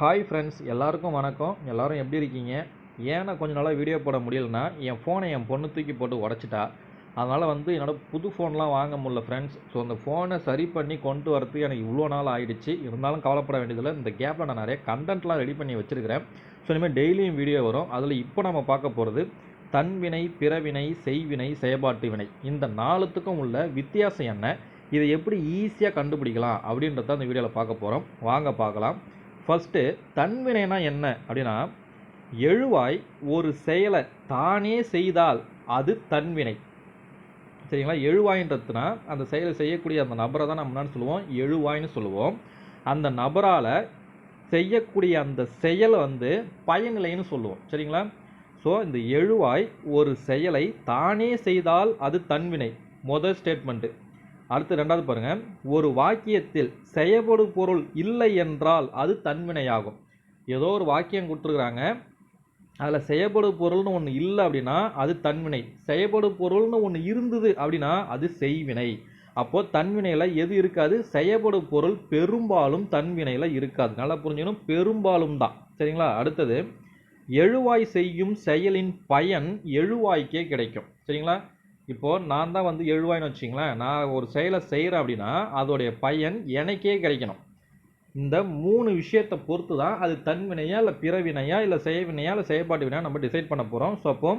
Hi friends எல்லாருக்கும் வணக்கம். எல்லாரும் எப்படி இருக்கீங்க? ஏன்னா கொஞ்ச நாளாக வீடியோ போட முடியலனா என் ஃபோனை என் பொண்ணு தூக்கி போட்டு உடச்சிட்டா. அதனால் வந்து என்னோடய புது ஃபோன்லாம் வாங்க முடியல ஃப்ரெண்ட்ஸ் ஸோ அந்த ஃபோனை சரி பண்ணி கொண்டு வரதுக்கு எனக்கு இவ்வளோ நாள் ஆகிடுச்சு இருந்தாலும் கவலைப்பட வேண்டியதில்லை. இந்த கேப்பில் நான் நிறைய கண்டென்ட்லாம் ரெடி பண்ணி வச்சுருக்கிறேன். ஸோ இனிமேல் டெய்லியும் வீடியோ வரும். அதில் இப்போ நம்ம பார்க்க போகிறது தன்வினை பிறவினை செய்வினை செயல்பாட்டு வினை இந்த நாலுத்துக்கும் உள்ள வித்தியாசம் என்ன? இதை எப்படி ஈஸியாக கண்டுபிடிக்கலாம்? அப்படின்றத அந்த வீடியோவில் பார்க்க போகிறோம் வாங்க பார்க்கலாம். ஃபஸ்ட்டு தன்வினைனா என்ன அப்படின்னா எழுவாய் ஒரு செயலை தானே செய்தால் அது தன்வினை சரிங்களா? எழுவாயின்றதுனா அந்த செயலை செய்யக்கூடிய அந்த நபரை தான் நம்ம என்னன்னு சொல்லுவோம்? எழுவாயின்னு சொல்லுவோம். அந்த நபரால் செய்யக்கூடிய அந்த செயலை வந்து பயனிலைன்னு சொல்லுவோம். சரிங்களா? ஸோ இந்த எழுவாய் ஒரு செயலை தானே செய்தால் அது தன்வினை முதல் ஸ்டேட்மெண்ட்டு அடுத்து ரெண்டாவது பாருங்க. ஒரு வாக்கியத்தில் செயல்படு பொருள் இல்லை என்றால் அது தன்வினையாகும். ஏதோ ஒரு வாக்கியம் கொடுத்துருக்குறாங்க. அதில் செயல்படு பொருள்னு ஒன்று இல்லை அப்படின்னா அது தன்வினை. செயல்படு பொருள்னு ஒன்று இருந்தது அப்படின்னா அது செய்வினை. அப்போது தன்வினையில் எது இருக்காது? செயல்படு பொருள் பெரும்பாலும் தன்வினையில் இருக்காது. நல்லா புரிஞ்சுக்கணும். பெரும்பாலும் தான். சரிங்களா? அடுத்தது எழுவாய் செய்யும் செயலின் பயன் எழுவாய்க்கே கிடைக்கும். சரிங்களா? இப்போது நான் தான் வந்து எழுவாய்னு வச்சிங்களேன் நான் ஒரு செயலை செய்கிறேன் அப்படின்னா அதோடைய பயன் எனக்கே கிடைக்கணும். இந்த மூணு விஷயத்தை பொறுத்து தான் அது தன்வினையா இல்லை பிறவினையா இல்லை செயவினையா இல்லை செயல்பாட்டு வினையா நம்ம டிசைட் பண்ண போகிறோம் ஸோ அப்போ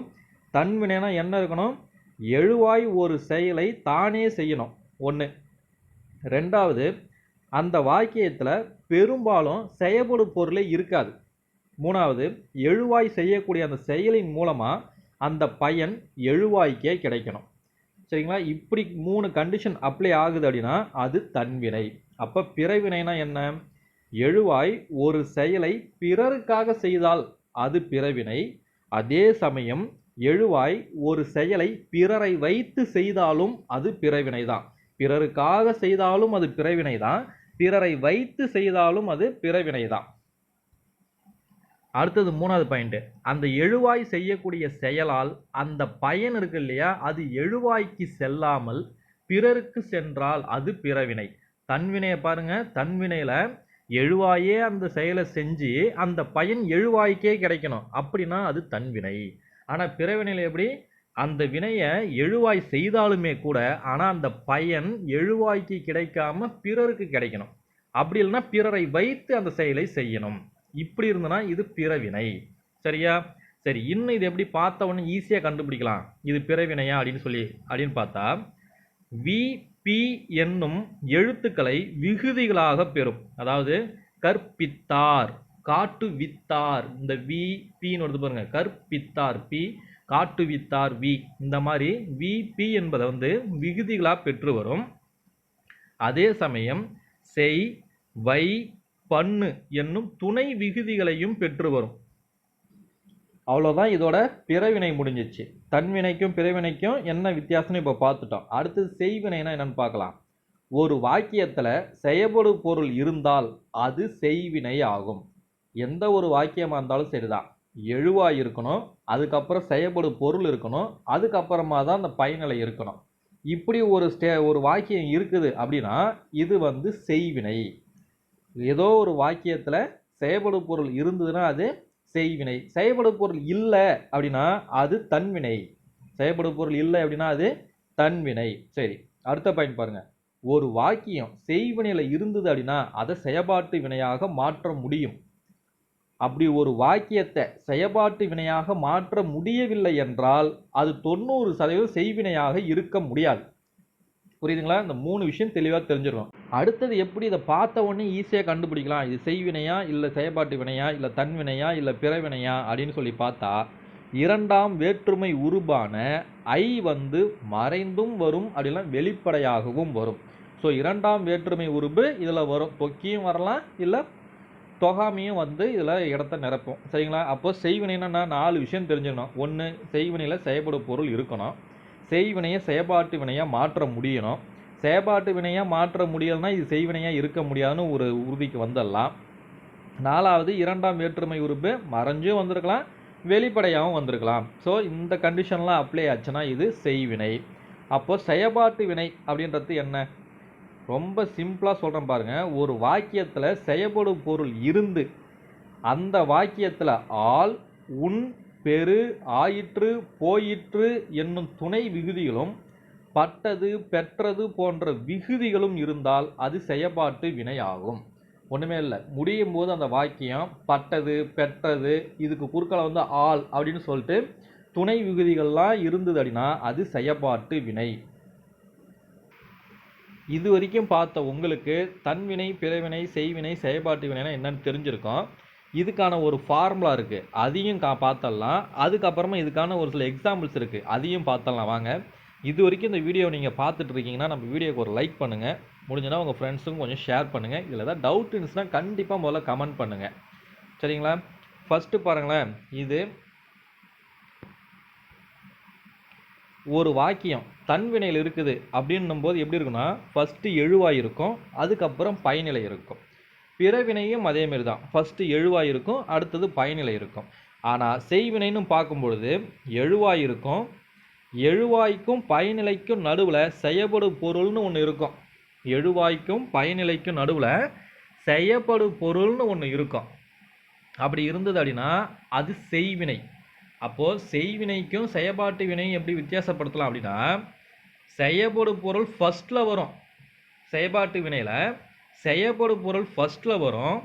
தன்வினைனா என்ன இருக்கணும்? எழுவாய் ஒரு செயலை தானே செய்யணும். ஒன்று ரெண்டாவது அந்த வாக்கியத்தில் பெரும்பாலும் செயல்படும் பொருளே இருக்காது. மூணாவது எழுவாய் செய்யக்கூடிய அந்த செயலின் மூலமாக அந்த பயன் எழுவாய்க்கே கிடைக்கணும். சரிங்களா? இப்படி மூணு கண்டிஷன் அப்ளை ஆகுது அப்படின்னா அது தன்வினை அப்போ பிறவினைனா என்ன? எழுவாய் ஒரு செயலை பிறருக்காக செய்தால் அது பிறவினை அதே சமயம் எழுவாய் ஒரு செயலை பிறரை வைத்து செய்தாலும் அது பிறவினை தான் பிறருக்காக செய்தாலும் அது பிறவினை தான் பிறரை வைத்து செய்தாலும் அது பிறவினை தான் அடுத்தது மூணாவது பாயிண்ட்டு அந்த எழுவாய் செய்யக்கூடிய செயலால் அந்த பயன் இருக்கு இல்லையா? அது எழுவாய்க்கு செல்லாமல் பிறருக்கு சென்றால் அது பிறவினை. தன்வினையை பாருங்க. தன்வினையில் எழுவாயே அந்த செயலை செஞ்சு அந்த பயன் எழுவாய்க்கே கிடைக்கணும். அப்படின்னா அது தன்வினை ஆனால் பிறவினையில் எப்படி? அந்த வினையை எழுவாய் செய்தாலுமே கூட ஆனால் அந்த பயன் எழுவாய்க்கு கிடைக்காம பிறருக்கு கிடைக்கணும். அப்படி இல்லைன்னா பிறரை வைத்து அந்த செயலை செய்யணும். இப்படி இருந்தனா இது பிறவினை. சரியா? சரி இன்னும் இது எப்படி பார்த்த உடனே ஈஸியாக கண்டுபிடிக்கலாம். இது பிறவினையா அப்படின்னு சொல்லி அப்படின்னு பார்த்தா வி பி என்னும் எழுத்துக்களை விகுதிகளாக பெறும். அதாவது கற்பித்தார் காட்டுவித்தார் இந்த வி பின்னு வருது பாருங்க. கற்பித்தார் பி காட்டுவித்தார் வி இந்த மாதிரி வி பி என்பதை வந்து விகுதிகளாக பெற்று வரும். அதே சமயம் செய் வை பண்ணு என்னும் துணை விகுதிகளையும் பெற்று வரும் அவ்வளோதான் இதோட பிறவினை முடிஞ்சிச்சு. தன்வினைக்கும் பிறவினைக்கும் என்ன வித்தியாசம்னு இப்போ பார்த்துட்டோம். அடுத்தது செய்வினைனா என்னன்னு பார்க்கலாம். ஒரு வாக்கியத்தில் செயல்படு பொருள் இருந்தால் அது செய்வினை ஆகும். எந்த ஒரு வாக்கியமாக இருந்தாலும் சரிதான். எழுவாக இருக்கணும் அதுக்கப்புறம் செயல்படு பொருள் இருக்கணும் அதுக்கப்புறமா தான் அந்த பயனிலை இருக்கணும். இப்படி ஒரு ஸ்டே ஒரு வாக்கியம் இருக்குது அப்படின்னா இது வந்து செய்வினை. ஏதோ ஒரு வாக்கியத்தில் செயல்படு பொருள் இருந்ததுன்னா அது செய்வினை. செயல்படு பொருள் இல்லை அப்படின்னா அது தன்வினை. செயல்படு பொருள் இல்லை அப்படின்னா அது தன்வினை. சரி அடுத்த பாயிண்ட் பாருங்க. ஒரு வாக்கியம் செய்வினையில் இருந்தது அப்படின்னா அதை செயல்பாட்டு வினையாக மாற்ற முடியும். அப்படி ஒரு வாக்கியத்தை செயல்பாட்டு வினையாக மாற்ற முடியவில்லை என்றால் அது தொண்ணூறு சதவீதம் செய்வினையாக இருக்க முடியாது. புரியுதுங்களா? இந்த மூணு விஷயம் தெளிவாக தெரிஞ்சிடும் அடுத்தது எப்படி இதை பார்த்த உடனே ஈஸியாக கண்டுபிடிக்கலாம்? இது செய்வினையா? இல்லை செயல்பாட்டு வினையா? இல்லை தன்வினையா இல்லை பிறவினையா அப்படின்னு சொல்லி பார்த்தா இரண்டாம் வேற்றுமை உருபான ஐ வந்து மறைந்தும் வரும் அப்படிலாம் வெளிப்படையாகவும் வரும். ஸோ இரண்டாம் வேற்றுமை உருபு இதில் வரும். தொக்கியும் வரலாம் இல்லை தொகாமையும் வந்து இதில் இடத்த நிரப்பும். சரிங்களா? அப்போ செய்வினைன்னா நாலு விஷயம் தெரிஞ்சுக்கணும். ஒன்று செய்வினையில் செயல்படும் பொருள் இருக்கணும். செய்வினையை செயபாட்டு வினையாக மாற்ற முடியணும். செயபாட்டு வினையாக மாற்ற முடியலைன்னா இது செய்வினையாக இருக்க முடியாதுன்னு ஒரு உறுதிக்கு வந்துடலாம் நாலாவது இரண்டாம் வேற்றுமை உறுப்பு மறைஞ்சும் வந்திருக்கலாம் வெளிப்படையாகவும் வந்திருக்கலாம். ஸோ இந்த கண்டிஷன்லாம் அப்ளை ஆச்சுன்னா இது செய்வினை. அப்போது செயபாட்டு வினை அப்படின்றது என்ன? ரொம்ப சிம்பிளாக சொல்கிறேன் பாருங்கள் ஒரு வாக்கியத்தில் செயல்படும் பொருள் இருந்து அந்த வாக்கியத்தில் ஆள் உன் பெரு ஆயிற்று போயிற்று என்னும் துணை விகுதிகளும் பட்டது பெற்றது போன்ற விகுதிகளும் இருந்தால் அது செயப்பாட்டு வினையாகும். ஒன்றுமே இல்லை. முடியும் போது அந்த வாக்கியம் பட்டது பெற்றது இதுக்கு குறுக்கால வந்து ஆள் அப்படின்னு சொல்லிட்டு துணை விகுதிகள்லாம் இருந்தது அப்படின்னா அது செயப்பாட்டு வினை. இது வரைக்கும் பார்த்த உங்களுக்கு தன்வினை பிறவினை செய்வினை செயல்பாட்டு வினைனா என்னன்னு தெரிஞ்சிருக்கோம். இதுக்கான ஒரு ஃபார்முலா இருக்குது அதையும் கா பார்த்தரலாம் அதுக்கப்புறமா இதுக்கான ஒரு சில எக்ஸாம்பிள்ஸ் இருக்குது அதையும் பார்த்தரலாம் வாங்க. இது வரைக்கும் இந்த வீடியோ நீங்கள் பார்த்துட்டு இருக்கீங்கன்னா நம்ம வீடியோக்கு ஒரு லைக் பண்ணுங்கள் முடிஞ்சனா உங்கள் ஃப்ரெண்ட்ஸுக்கும் கொஞ்சம் ஷேர் பண்ணுங்கள் இதில் ஏதாவது டவுட் இருந்துச்சுன்னா கண்டிப்பாக முதல்ல கமெண்ட் பண்ணுங்கள் சரிங்களா? ஃபஸ்ட்டு பாருங்களேன். இது ஒரு வாக்கியம். தன்வினையில் இருக்குது அப்படின்னும் போது எப்படி இருக்குன்னா ஃபஸ்ட்டு எழுவாய் இருக்கும். அதுக்கப்புறம் பயனிலை இருக்கும். பிறவினையும் அதேமாரி தான் ஃபஸ்ட்டு எழுவாய் இருக்கும் அடுத்தது பயனிலை இருக்கும் ஆனால் செய்வினைன்னு பார்க்கும் பொழுது எழுவாய் இருக்கும் எழுவாய்க்கும் பயனிலைக்கும் நடுவில் செயப்படும் பொருள்னு ஒன்று இருக்கும். எழுவாய்க்கும் பயனிலைக்கும் நடுவில் செயப்படும் பொருள்னு ஒன்று இருக்கும். அப்படி இருந்தது அப்படின்னா அது செய்வினை. அப்போது செய்வினைக்கும் செயப்பாட்டு வினையும் எப்படி வித்தியாசப்படுத்தலாம் அப்படின்னா செயப்படும் பொருள் ஃபஸ்ட்டில் வரும். செயப்பாட்டு வினையில் செயப்படு பொருள் ஃபஸ்ட்டில் வரும்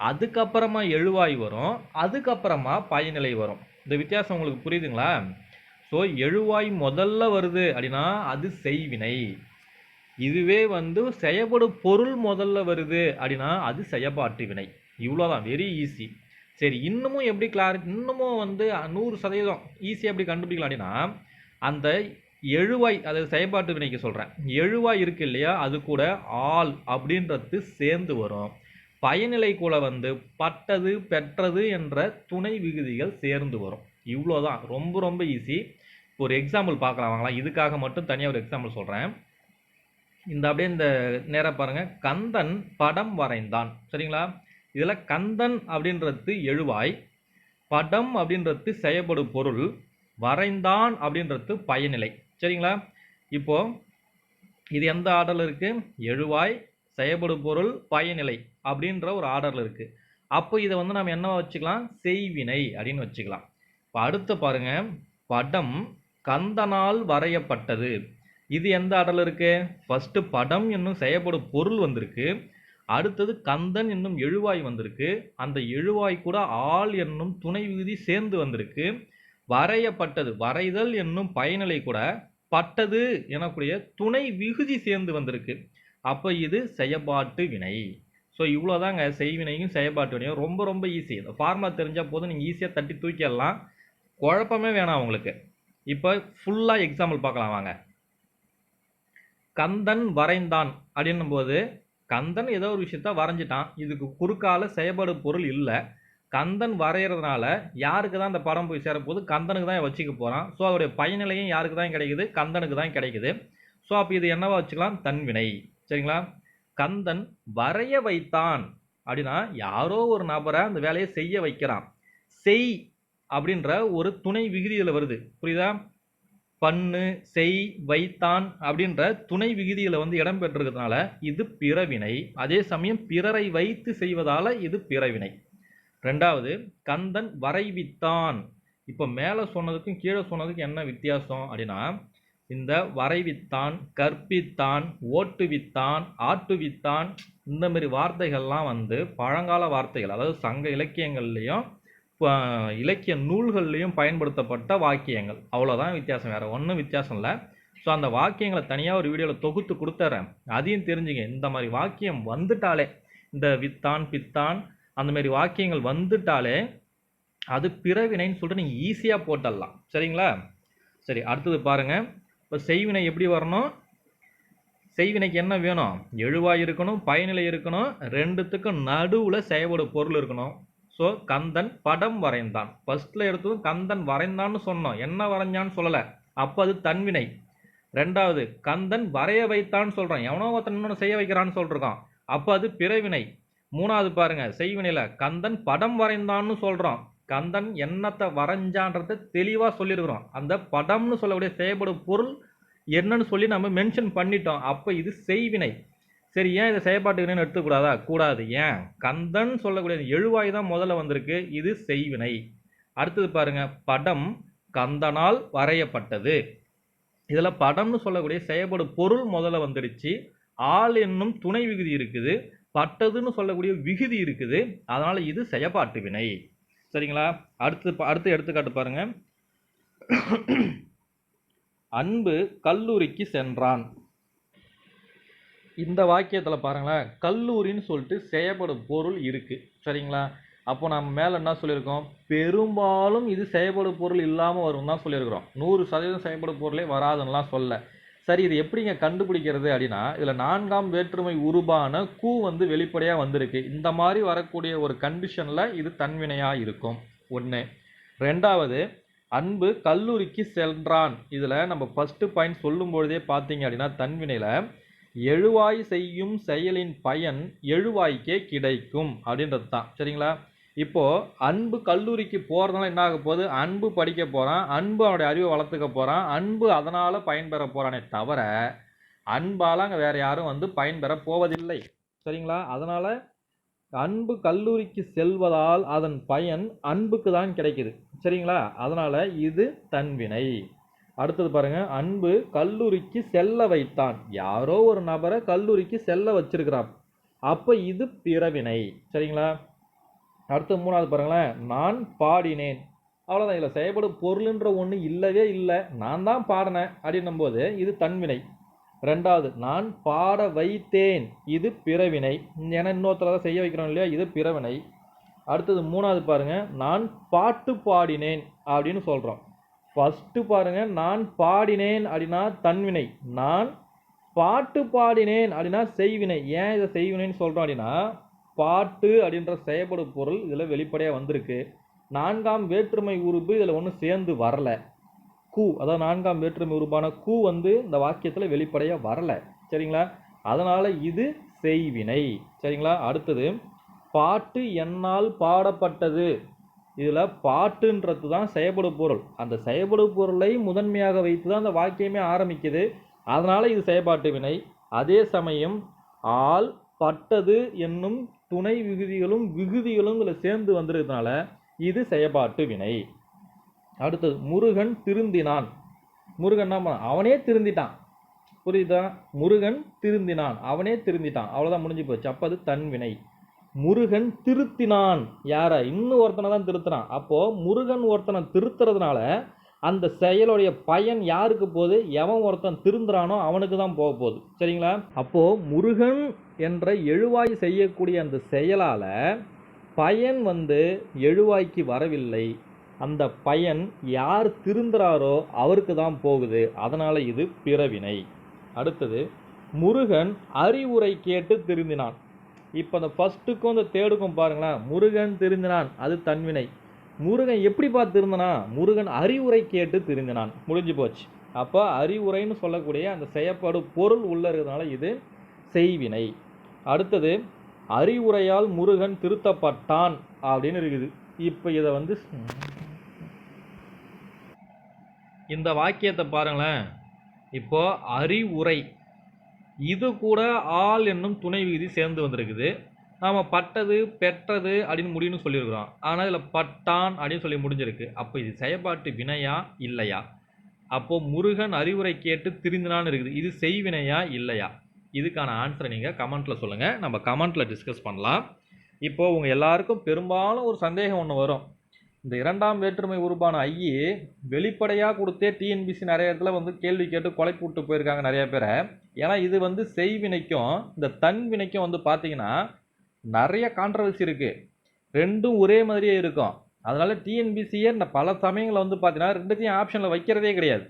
அதுக்கப்புறமா எழுவாய் வரும் அதுக்கப்புறமா பயனிலை வரும். இந்த வித்தியாசம் உங்களுக்கு புரியுதுங்களா? ஸோ எழுவாய் முதல்ல வருது அப்படின்னா அது செய்வினை. இதுவே வந்து செயப்படும் பொருள் முதல்ல வருது அப்படின்னா அது செயப்பாட்டு வினை. இவ்வளோதான் வெரி ஈஸி சரி இன்னமும் எப்படி கிளாரி இன்னமும் வந்து நூறு சதவீதம் ஈஸியாக எப்படி கண்டுபிடிக்கலாம் அப்படின்னா அந்த எழுவாய் அதாவது செயல்பாட்டு வினைக்கு சொல்கிறேன் எழுவாய் இருக்கு இல்லையா அது கூட ஆள் அப்படின்றது சேர்ந்து வரும். பயனிலை கூட வந்து பட்டது பெற்றது என்ற துணை விகுதிகள் சேர்ந்து வரும். இவ்வளோதான் ரொம்ப ரொம்ப ஈஸி ஒரு எக்ஸாம்பிள் பார்க்கலாம் வாங்கலாம். இதுக்காக மட்டும் தனியாக ஒரு எக்ஸாம்பிள் சொல்கிறேன் இந்த அப்படியே இந்த நேரம் பாருங்கள் கந்தன் படம் வரைந்தான். சரிங்களா? இதில் கந்தன் அப்படின்றது எழுவாய் படம் அப்படின்றது செயல்படும் பொருள் வரைந்தான் அப்படின்றது பயனிலை. சரிங்களா? இப்போ இது எந்த ஆர்டரில் இருக்குது எழுவாய் செயல்படும் பொருள் பயனிலை அப்படின்ற ஒரு ஆர்டரில் இருக்குது அப்போ இதை வந்து நம்ம என்ன வச்சுக்கலாம்? செய்வினை அப்படின்னு வச்சுக்கலாம். இப்போ அடுத்து பாருங்கள் படம் கந்தனால் வரையப்பட்டது. இது எந்த ஆர்டரில் இருக்குது ஃபஸ்ட்டு படம் என்னும் செயல்படும் பொருள் வந்திருக்கு. அடுத்தது கந்தன் என்னும் எழுவாய் வந்திருக்கு. அந்த எழுவாய் கூட ஆள் என்னும் துணை விகுதி சேர்ந்து வந்திருக்கு. வரையப்பட்டது. வரைதல் என்னும் பயனிலை கூட பட்டது எனக்கூடிய துணை விகுதி சேர்ந்து வந்திருக்கு. அப்போ இது செயப்பாட்டு வினை. ஸோ இவ்வளோதாங்க செய்வினையும் செயற்பாட்டு வினையும் ரொம்ப ரொம்ப ஈஸி இந்த ஃபார்முலா தெரிஞ்சால் போதும். நீங்கள் ஈஸியாக தட்டி தூக்கிடலாம். குழப்பமே வேணாம் உங்களுக்கு. இப்போ ஃபுல்லாக எக்ஸாம்பிள் பார்க்கலாம் வாங்க. கந்தன் வரைந்தான் அப்படின்னும் போது கந்தன் ஏதோ ஒரு விஷயத்த வரைஞ்சிட்டான். இதுக்கு குறுக்கால செயல்பாடு பொருள் இல்லை. கந்தன் வரைகிறதுனால யாருக்கு தான் அந்த படம் போய் சேரப்போகுது? கந்தனுக்கு தான் வச்சுக்க போகிறான் ஸோ அவருடைய பயனிலையும் யாருக்கு தான் கிடைக்குது? கந்தனுக்கு தான் கிடைக்குது. ஸோ அப்போ இது என்னவா வச்சுக்கலாம்? தன்வினை சரிங்களா? கந்தன் வரைய வைத்தான். அப்படின்னா யாரோ ஒரு நபரை அந்த வேலையை செய்ய வைக்கிறான். செய் அப்படின்ற ஒரு துணை விகுதியில் வருது. புரியுதா? பண்ணு செய் வைத்தான் அப்படின்ற துணை விகுதியில் வந்து இடம்பெற்றிருக்கிறதுனால இது பிறவினை. அதே சமயம் பிறரை வைத்து செய்வதால் இது பிறவினை. ரெண்டாவது கந்தன் வரைவித்தான். இப்போ மேலே சொன்னதுக்கும் கீழே சொன்னதுக்கும் என்ன வித்தியாசம் அப்படின்னா இந்த வரைவித்தான் கற்பித்தான் ஓட்டுவித்தான் ஆட்டுவித்தான் இந்த மாதிரி வார்த்தைகள்லாம் வந்து பழங்கால வார்த்தைகள் அதாவது சங்க இலக்கியங்கள்லேயும் இலக்கிய நூல்கள்லையும் பயன்படுத்தப்பட்ட வாக்கியங்கள். அவ்வளோதான் வித்தியாசம் வேறு ஒன்றும் வித்தியாசம் இல்லை. ஸோ அந்த வாக்கியங்களை தனியாக ஒரு வீடியோவில் தொகுத்து கொடுத்துட்றேன் அதையும் தெரிஞ்சுங்க. இந்த மாதிரி வாக்கியம் வந்துட்டாலே இந்த வித்தான் பித்தான் அந்த மாதிரி வாக்கியங்கள் வந்துட்டாலே அது பிறவினைன்னு சொல்லிட்டு நீங்கள் ஈஸியாக போட்டுடலாம் சரிங்களா? சரி அடுத்தது பாருங்கள் இப்போ செய்வினை எப்படி வரணும்? செய்வினைக்கு என்ன வேணும்? எழுவாய் இருக்கணும் பயனிலை இருக்கணும் ரெண்டுத்துக்கும் நடுவில் செயல்படு பொருள் இருக்கணும். ஸோ கந்தன் படம் வரைந்தான். ஃபஸ்ட்டில் எடுத்ததும் கந்தன் வரைந்தான்னு சொன்னோம். என்ன வரைஞ்சான்னு சொல்லலை. அப்போ அது தன்வினை. ரெண்டாவது கந்தன் வரைய வைத்தான்னு சொல்கிறான் எவனோ ஒருத்தன் இன்னொன்று செய்ய வைக்கிறான்னு சொல்லிருக்கான் அப்போ அது பிறவினை. மூணாவது பாருங்க செய்வினையில் கந்தன் படம் வரைந்தான்னு சொல்கிறோம் கந்தன் என்னத்தை வரைஞ்சான்றதை தெளிவாக சொல்லியிருக்கிறோம் அந்த படம்னு சொல்லக்கூடிய செயல்படும் பொருள் என்னன்னு சொல்லி நம்ம மென்ஷன் பண்ணிட்டோம். அப்போ இது செய்வினை. சரி ஏன் இதை செயற்பாட்டு வினைன்னு எடுத்துக்கூடாதா? கூடாது. ஏன்? கந்தன் சொல்லக்கூடிய எழுவாய் தான் முதல்ல வந்திருக்கு. இது செய்வினை. அடுத்தது பாருங்க படம் கந்தனால் வரையப்பட்டது. இதில் படம்னு சொல்லக்கூடிய செயல்படும் பொருள் முதல்ல வந்துடுச்சு. ஆள் என்னும் துணை விகுதி இருக்குது. பட்டதுன்னு சொல்லக்கூடிய விகுதி இருக்குது. அதனால் இது செயப்பாட்டு வினை. சரிங்களா? அடுத்து பா- அடுத்து எடுத்துக்காட்டு பாருங்க. அன்பு கல்லூரிக்கு சென்றான். இந்த வாக்கியத்தில் பாருங்களேன் கல்லூரின்னு சொல்லிட்டு செயல்படும் பொருள் இருக்குது சரிங்களா? அப்போ நம்ம மேலே என்ன சொல்லியிருக்கோம்? பெரும்பாலும் இது செயல்படும் பொருள் இல்லாமல் வரும் தான் சொல்லியிருக்கிறோம். நூறு சதவீதம் செயல்படும் பொருளே வராதுன்னெலாம் சொல்ல. சரி இது எப்படிங்க கண்டுபிடிக்கிறது அப்படின்னா இதில் நான்காம் வேற்றுமை உருபான கூ வந்து வெளிப்படையாக வந்திருக்கு. இந்த மாதிரி வரக்கூடிய ஒரு கண்டிஷனில் இது தன்வினையாக இருக்கும். ஒன்று ரெண்டாவது அன்பு கல்லூரிக்கு சென்றான். இதில் நம்ம ஃபஸ்ட்டு பாயிண்ட் சொல்லும் பொழுதே பார்த்தீங்க அப்படின்னா தன்வினையில் எழுவாய் செய்யும் செயலின் பயன் எழுவாய்க்கே கிடைக்கும் அப்படின்றது தான் சரிங்களா? இப்போ அன்பு கல்லூரிக்கு போகிறதுனால என்ன ஆக போகுது? அன்பு படிக்க போகிறான் அன்பு அவனுடைய அறிவை வளர்த்துக்க போகிறான் அன்பு அதனால் பயன்பெற போகிறானே தவிர அன்பால் அங்கே வேறு யாரும் வந்து பயன்பெற போவதில்லை. சரிங்களா? அதனால் அன்பு கல்லூரிக்கு செல்வதால் அதன் பயன் அன்புக்கு தான் கிடைக்குது. சரிங்களா? அதனால் இது தன்வினை அடுத்தது பாருங்க. அன்பு கல்லூரிக்கு செல்ல வைத்தான். யாரோ ஒரு நபரை கல்லூரிக்கு செல்ல வச்சிருக்கிறான் அப்போ இது பிறவினை. சரிங்களா? அடுத்து மூணாவது பாருங்களேன். நான் பாடினேன். அவ்வளோதான் இதில் செயல்படும் பொருளுன்ற ஒன்று இல்லவே இல்லை. நான் தான் பாடினேன் அப்படின்னும் போது இது தன்வினை. ரெண்டாவது நான் பாட வைத்தேன். இது பிறவினை. ஏன்னா இன்னொருத்தரை தான் செய்ய வைக்கிறோம் இல்லையா? இது பிறவினை. அடுத்தது மூணாவது பாருங்க. நான் பாட்டு பாடினேன் அப்படின்னு சொல்கிறோம் ஃபஸ்ட்டு பாருங்கள் நான் பாடினேன் அப்படின்னா தன்வினை. நான் பாட்டு பாடினேன் அப்படின்னா செய்வினை. ஏன் இதை செய்வினைன்னு சொல்கிறோம் அப்படின்னா பாட்டு அப்படின்ற செயல்படும் பொருள் இதில் வெளிப்படையாக வந்திருக்கு. நான்காம் வேற்றுமை உறுப்பு இதில் ஒன்றும் சேர்ந்து வரல. கூ அதாவது நான்காம் வேற்றுமை உருவான கூ வந்து இந்த வாக்கியத்தில் வெளிப்படையாக வரல. சரிங்களா? அதனால் இது செய்வினை. சரிங்களா? அடுத்தது பாட்டு என்னால் பாடப்பட்டது. இதில் பாட்டுன்றது தான் செயல்படு பொருள். அந்த செயல்படு பொருளை முதன்மையாக வைத்து தான் அந்த வாக்கியமே ஆரம்பிக்குது. அதனால் இது செயல்பாட்டு வினை. அதே சமயம் ஆள் பட்டது என்னும் துணை விகுதிகளும் விகுதிகளும் இதில் சேர்ந்து வந்திருக்கிறதுனால இது செயல்பாட்டு வினை. அடுத்தது முருகன் திருந்தினான். முருகன் என்ன பண்ணான்? அவனே திருந்திட்டான். புரியுதா? முருகன் திருந்தினான். அவனே திருந்திட்டான். அவ்வளோதான் முடிஞ்சு போச்சு. அப்போ அது தன்வினை முருகன் திருத்தினான். யாரை? இன்னும் ஒருத்தனை தான் திருத்தினான். அப்போது முருகன் ஒருத்தனை திருத்துறதுனால அந்த செயலுடைய பயன் யாருக்கு போகுது? எவன் ஒருத்தன் திருந்துறானோ அவனுக்கு தான் போக போகுது. சரிங்களா? அப்போது முருகன் என்ற எழுவாய் செய்யக்கூடிய அந்த செயலால் பயன் வந்து எழுவாய்க்கு வரவில்லை. அந்த பயன் யார் திருந்துறாரோ அவருக்கு தான் போகுது. அதனால் இது பிறவினை. அடுத்தது முருகன் அறிவுரை கேட்டு திருந்தினான். இப்போ அந்த ஃபர்ஸ்ட்டுக்கும் அந்த தேர்டுக்கும் பாருங்களேன். முருகன் திருந்தினான். அது தன்வினை. முருகன் எப்படி பார்த்து திருந்தனா முருகன் அறிவுரை கேட்டு திருந்தினான். முடிஞ்சு போச்சு. அப்போ அறிவுரைன்னு சொல்லக்கூடிய அந்த செயற்பாடு பொருள் உள்ள இருக்கிறதுனால இது செய்வினை. அடுத்தது அறிவுரையால் முருகன் திருத்தப்பட்டான் அப்படின்னு இருக்குது. இப்போ இதை வந்து இந்த வாக்கியத்தை பாருங்களேன். இப்போ அறிவுரை இது கூட ஆள் என்னும் துணை விகுதி சேர்ந்து வந்திருக்குது. ஆமாம் பட்டது பெற்றது அப்படின்னு முடியும்னு சொல்லியிருக்கிறோம். ஆனால் இதில் பட்டான் அப்படின்னு சொல்லி முடிஞ்சிருக்கு. அப்போ இது செயற்பாட்டு வினையா இல்லையா? அப்போது முருகன் அறிவுரை கேட்டு திருந்தினான்னு இருக்குது. இது செய்வினையா இல்லையா? இதுக்கான ஆன்சரை நீங்கள் கமெண்ட்டில் சொல்லுங்கள் நம்ம கமெண்ட்டில் டிஸ்கஸ் பண்ணலாம். இப்போது உங்கள் எல்லாருக்கும் பெரும்பாலும் ஒரு சந்தேகம் ஒன்று வரும். இந்த இரண்டாம் வேற்றுமை உருவான ஐயி வெளிப்படையாக கொடுத்தே டிஎன்பிசி நிறைய இடத்துல வந்து கேள்வி கேட்டு கொலைப்பு விட்டு போயிருக்காங்க நிறைய பேரை. ஏன்னா இது வந்து செய்வினைக்கும் இந்த தன்வினைக்கும் வந்து பார்த்தீங்கன்னா நிறைய கான்ட்ரவர்சி இருக்குது ரெண்டும் ஒரே மாதிரியே இருக்கும். அதனால் டிஎன்பிசியே இந்த பல சமயங்களில் வந்து பார்த்தீங்கன்னா ரெண்டுத்தையும் ஆப்ஷனில் வைக்கிறதே கிடையாது.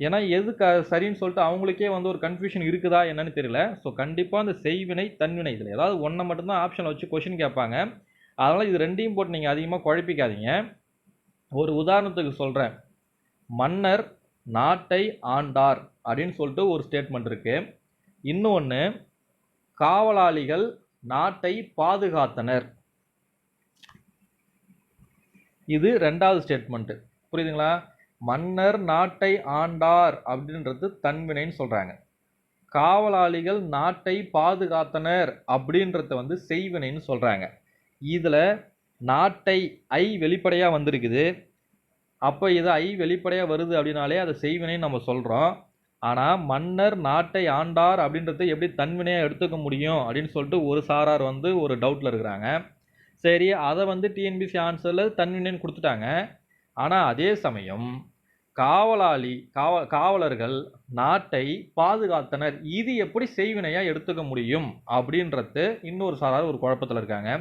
ஏன்னா எது க சரின்னு சொல்லிட்டு அவங்களுக்கே வந்து ஒரு கன்ஃபியூஷன் இருக்குதா என்னன்னு தெரியல. ஸோ கண்டிப்பாக அந்த செய்வினை தன்வினை இதில் ஏதாவது ஒன்றை மட்டும்தான் ஆப்ஷனில் வச்சு கொஷின் கேட்பாங்க. அதனால் இது ரெண்டையும் போட்டு நீங்கள் அதிகமாக குழப்பிக்காதீங்க. ஒரு உதாரணத்துக்கு சொல்கிறேன் மன்னர் நாட்டை ஆண்டார் அப்படின்னு சொல்லிட்டு ஒரு ஸ்டேட்மெண்ட் இருக்குது இன்னொன்று காவலாளிகள் நாட்டை பாதுகாத்தனர். இது ரெண்டாவது ஸ்டேட்மெண்ட்டு புரியுதுங்களா? மன்னர் நாட்டை ஆண்டார் அப்படின்றது தன்வினைன்னு சொல்கிறாங்க காவலாளிகள் நாட்டை பாதுகாத்தனர் அப்படின்றத வந்து செய்வினைன்னு சொல்கிறாங்க இதில் நாட்டை ஐ வெளிப்படையாக வந்திருக்குது. அப்போ இது ஐ வெளிப்படையாக வருது அப்படின்னாலே அதை செய்வினைன்னு நம்ம சொல்கிறோம் ஆனால் மன்னர் நாட்டை ஆண்டார் அப்படின்றத எப்படி தன்வினையாக எடுத்துக்க முடியும் அப்படின்னு சொல்லிட்டு ஒரு சாரார் வந்து ஒரு டவுட்டில் இருக்கிறாங்க. சரி அதை வந்து டிஎன்பிசி ஆன்சரில் தன்வினைன்னு கொடுத்துட்டாங்க. ஆனால் அதே சமயம் காவலாளி காவ காவலர்கள் நாட்டை பாதுகாத்தனர். இது எப்படி செய்வினையாக எடுத்துக்க முடியும் அப்படின்றது இன்னொரு சாரார் ஒரு குழப்பத்தில் இருக்காங்க.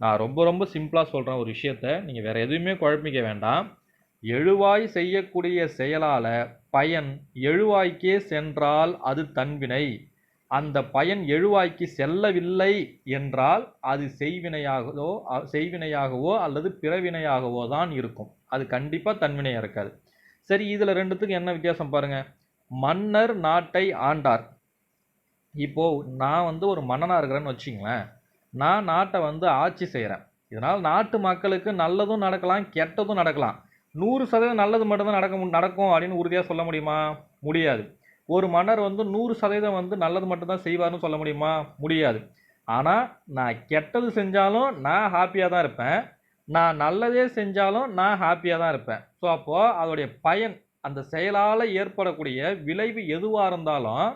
நான் ரொம்ப ரொம்ப சிம்பிளாக சொல்கிறேன் ஒரு விஷயத்த. நீங்கள் வேறு எதுவுமே குழப்பிக்க வேண்டாம். எழுவாய் செய்யக்கூடிய செயலால் பயன் எழுவாய்க்கே சென்றால் அது தன்வினை அந்த பயன் எழுவாய்க்கு செல்லவில்லை என்றால் அது செய்வினையாகவோ செய்வினையாகவோ அல்லது பிறவினையாகவோ தான் இருக்கும். அது கண்டிப்பாக தன்வினையாக இருக்காது சரி இதில் ரெண்டுத்துக்கும் என்ன வித்தியாசம் பாருங்கள் மன்னர் நாட்டை ஆண்டார். இப்போது நான் வந்து ஒரு மன்னனாக இருக்கிறேன்னு வச்சிங்களேன் நான் நாட்டை வந்து ஆட்சி செய்கிறேன் இதனால் நாட்டு மக்களுக்கு நல்லதும் நடக்கலாம் கெட்டதும் நடக்கலாம். நூறு சதவீதம் நல்லது மட்டும்தான் நடக்க நடக்கும் அப்படின்னு உறுதியாக சொல்ல முடியுமா? முடியாது. ஒரு மன்னர் வந்து நூறு சதவீதம் வந்து நல்லது மட்டும்தான் செய்வார்னு சொல்ல முடியுமா? முடியாது. ஆனால் நான் கெட்டது செஞ்சாலும் நான் ஹாப்பியாக தான் இருப்பேன். நான் நல்லதே செஞ்சாலும் நான் ஹாப்பியாக தான் இருப்பேன். ஸோ அப்போது அதோடைய பயன் அந்த செயலால் ஏற்படக்கூடிய விளைவு எதுவாக இருந்தாலும்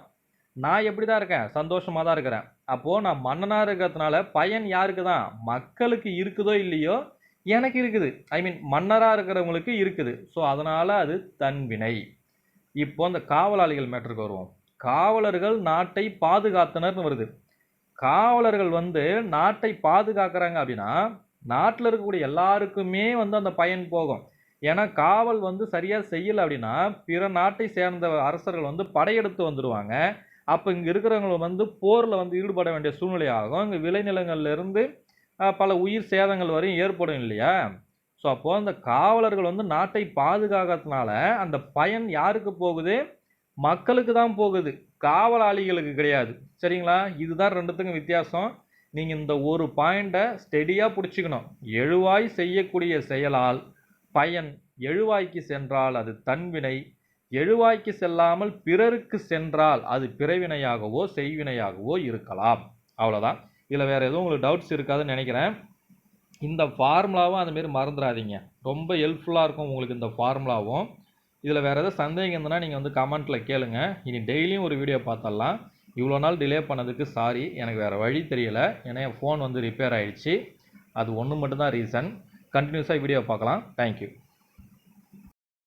நான் எப்படி தான் இருக்கேன்? சந்தோஷமாக தான் இருக்கிறேன். அப்போது நான் மன்னனாக இருக்கிறதுனால பயன் யாருக்கு தான்? மக்களுக்கு இருக்குதோ இல்லையோ எனக்கு இருக்குது. ஐ மீன் மன்னராக இருக்கிறவங்களுக்கு இருக்குது. ஸோ அதனால் அது தன்வினை இப்போ அந்த காவலாளிகள் மேட்டருக்கு வருவோம். காவலர்கள் நாட்டை பாதுகாத்தனர்னு வருது. காவலர்கள் வந்து நாட்டை பாதுகாக்கிறாங்க அப்படின்னா நாட்டில் இருக்கக்கூடிய எல்லாருக்குமே வந்து அந்த பயன் போகும். ஏன்னா காவல் வந்து சரியாக செய்யலை அப்படின்னா பிற நாட்டை சேர்ந்த அரசர்கள் வந்து படையெடுத்து வந்துடுவாங்க அப்போ இங்கே இருக்கிறவங்க வந்து போரில் வந்து ஈடுபட வேண்டிய சூழ்நிலை ஆகும். இங்கே விளைநிலங்கள்லேருந்து பல உயிர் சேதங்கள் வரையும் ஏற்படும் இல்லையா? ஸோ அப்போது அந்த காவலர்கள் வந்து நாட்டை பாதுகாக்கிறதுனால அந்த பயன் யாருக்கு போகுது? மக்களுக்கு தான் போகுது. காவலாளிகளுக்கு கிடையாது. சரிங்களா? இதுதான் ரெண்டுத்துக்கும் வித்தியாசம். நீங்கள் இந்த ஒரு பாயிண்ட்டை ஸ்டெடியாக பிடிச்சிக்கணும். எழுவாய் செய்யக்கூடிய செயலால் பயன் எழுவாய்க்கு சென்றால் அது தன்வினை எழுவாய்க்கு செல்லாமல் பிறருக்கு சென்றால் அது பிறவினையாகவோ செய்வினையாகவோ இருக்கலாம். அவ்வளோதான் இதில் வேறு எதுவும் உங்களுக்கு டவுட்ஸ் இருக்காதுன்னு நினைக்கிறேன். இந்த ஃபார்முலாவும் அதுமாரி மறந்துடாதீங்க. ரொம்ப ஹெல்ப்ஃபுல்லாக இருக்கும் உங்களுக்கு இந்த ஃபார்முலாவும் இதில் வேறு எதாவது சந்தேகம் இருந்ததுன்னா நீங்கள் வந்து கமெண்ட்டில் கேளுங்க. இனி டெய்லியும் ஒரு வீடியோ பார்த்தரலாம் இவ்வளோ நாள் டிலே பண்ணதுக்கு சாரி எனக்கு வேறு வழி தெரியல. ஏன்னா என் ஃபோன் வந்து ரிப்பேர் ஆகிடுச்சு அது ஒன்று மட்டும்தான் ரீசன் கண்டினியூஸாக வீடியோ பார்க்கலாம். தேங்க்யூ